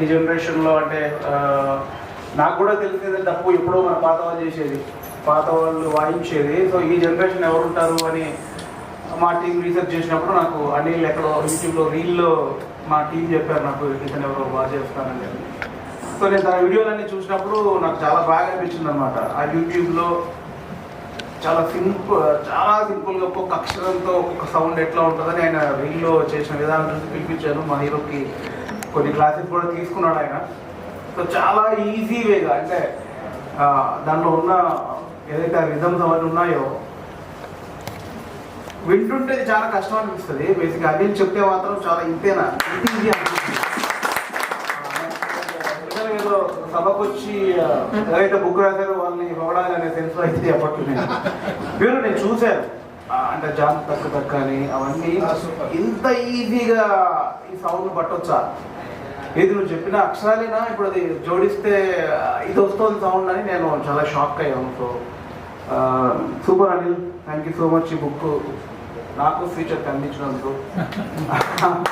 ఈ జనరేషన్లో అంటే నాకు కూడా తెలిసేది తప్పు ఎప్పుడో మన పాత వాళ్ళు చేసేది. పాత వాళ్ళు వాయించేది. సో ఈ జనరేషన్ ఎవరుంటారు అని మా టీం రీసెర్చ్ చేసినప్పుడు నాకు అనిల్ ఎక్కడో యూట్యూబ్లో రీల్లో మా టీం చెప్పారు నాకు ఇతను ఎవరో బాగా చేస్తానని సో నేను ఆ వీడియోలన్నీ చూసినప్పుడు నాకు చాలా బాగా అనిపించింది అనమాట ఆ యూట్యూబ్లో చాలా సింపుల్ చాలా సింపుల్గా ఒక్కొక్క అక్షరంతో ఒక్కొక్క సౌండ్ ఎట్లా ఉంటుందని ఆయన రీల్లో చేసిన విధానం చూసి పిలిపించాను మా హీరోకి. కొన్ని క్లాసెస్ కూడా తీసుకున్నాడు ఆయన. సో చాలా ఈజీ వేగా అంటే దాంట్లో ఉన్న ఏదైతే రిథమ్స్ అవన్నీ ఉన్నాయో వింటుంటే చాలా కష్టం అనిపిస్తుంది. బేసిక్గా అనిల్ చెప్తే మాత్రం చాలా ఇంతేనా? ఇంత ఈజీ ఏదో సభకు వచ్చి ఎవరైతే బుక్ రాశారో వాళ్ళని ఇవ్వడానికి అనే సెన్స్ అయితే చెప్పట్లేదు మీరు నేను చూశాను. అంటే జాన్ తక్కువ తక్కువ అని అవన్నీ ఇంత ఈజీగా ఈ సౌండ్ పట్టొచ్చా? ఇది నువ్వు చెప్పిన అక్షరాలేనా? ఇప్పుడు అది జోడిస్తే ఇది వస్తుంది సౌండ్ అని నేను చాలా షాక్ అయ్యాను. So super Anil thank you so much ఈ బుక్ నాకు ఫ్యూచర్ అందించినందుకు